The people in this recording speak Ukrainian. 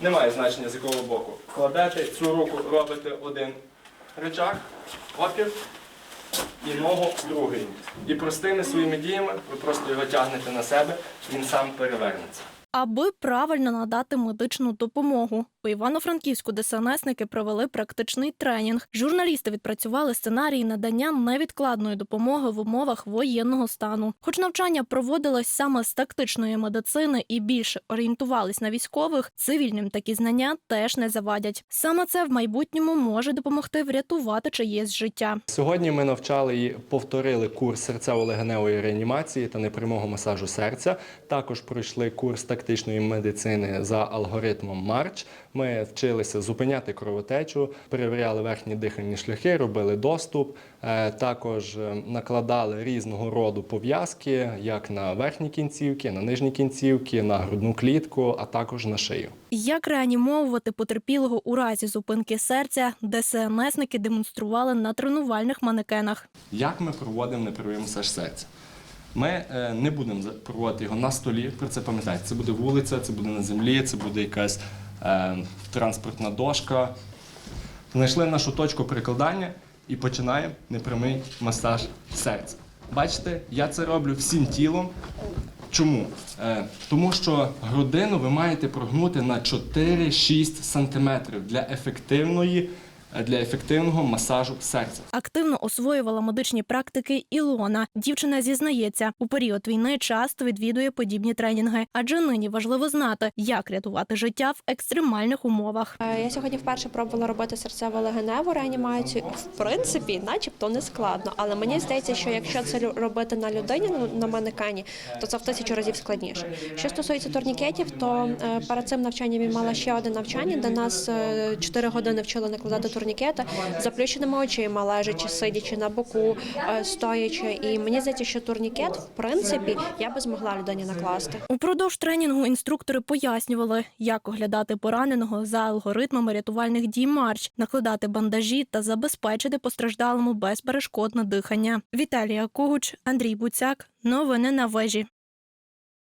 немає значення з якого боку. Кладете цю руку, робите один рычаг, опір і ногу другий. І простими своїми діями ви просто його тягнете на себе, він сам перевернеться. Аби правильно надати медичну допомогу, у Івано-Франківську ДСНСники провели практичний тренінг. Журналісти відпрацювали сценарії надання невідкладної допомоги в умовах воєнного стану. Хоч навчання проводилось саме з тактичної медицини і більше орієнтувались на військових, цивільним такі знання теж не завадять. Саме це в майбутньому може допомогти врятувати чиєсь життя. Сьогодні ми навчали і повторили курс серцево-легеневої реанімації та непрямого масажу серця. Також пройшли курс тактичної медицини за алгоритмом Марч. Ми вчилися зупиняти кровотечу, перевіряли верхні дихальні шляхи, робили доступ. Е, Також е, накладали різного роду пов'язки, як на верхні кінцівки, на нижні кінцівки, на грудну клітку, а також на шию. Як реанімовувати потерпілого у разі зупинки серця, ДСНСники демонстрували на тренувальних манекенах. Як ми проводимо непрямий масаж серця? Ми е, не будемо проводити його на столі, про це пам'ятайте. Це буде вулиця, це буде на землі, це буде якась е, транспортна дошка. Знайшли нашу точку прикладання і починаємо непрямий масаж серця. Бачите, я це роблю всім тілом. Чому? Е, тому що грудину ви маєте прогнути на 4-6 см для ефективної, для ефективного масажу серця. Активно освоювала медичні практики Ілона. Дівчина зізнається, у період війни часто відвідує подібні тренінги, адже нині важливо знати, як рятувати життя в екстремальних умовах. Е, Я сьогодні вперше пробувала робити серцево-легеневу реанімацію. В принципі, начебто не складно, але мені здається, що якщо це лю- робити на людині ну, на манекені, то це в тисячу разів складніше. Що стосується турнікетів, то е, перед цим навчанням я мала ще одне навчання, де нас 4 години вчили накладати турнікети з заплющеними очима, лежачи, сидячи на боку, е, стоячи. І мені здається, що турнікет, в принципі, я би змогла людині накласти. Упродовж тренінгу інструктори пояснювали, як оглядати пораненого за алгоритмами рятувальних дій марч, накладати бандажі та забезпечити постраждалому безперешкодне дихання. Віталія Когуч, Андрій Буцяк. Новини на вежі.